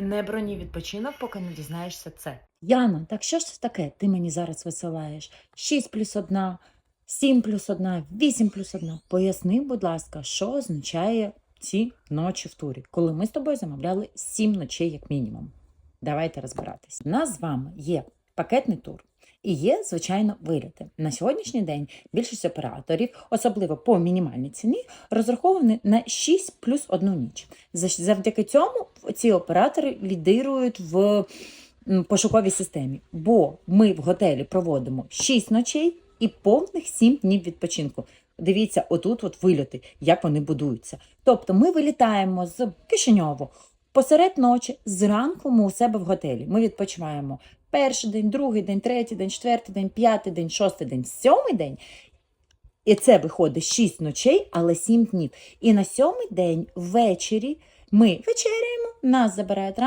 Не броні відпочинок, поки не дізнаєшся це. Яна, так що ж це таке? Ти мені зараз висилаєш 6 плюс 1, 7 плюс 1, 8 плюс 1. Поясни, будь ласка, що означає ці ночі в турі, коли ми з тобою замовляли 7 ночей як мінімум. Давайте розбиратись. У нас з вами є пакетний тур. І є, звичайно, виліти. На сьогоднішній день більшість операторів, особливо по мінімальній ціні, розраховані на 6 плюс 1 ніч. За- Завдяки цьому ці оператори лідирують в пошуковій системі, бо ми в готелі проводимо 6 ночей і повних 7 днів відпочинку. Дивіться, отут от вильоти, як вони будуються. Тобто ми вилітаємо з Кишиньову посеред ночі, зранку ми у себе в готелі. Ми відпочиваємо перший день, другий день, третій день, четвертий день, п'ятий день, шостий день, сьомий день. І це виходить 6 ночей, але 7 днів. І на сьомий день ввечері ми вечеряємо, нас забирають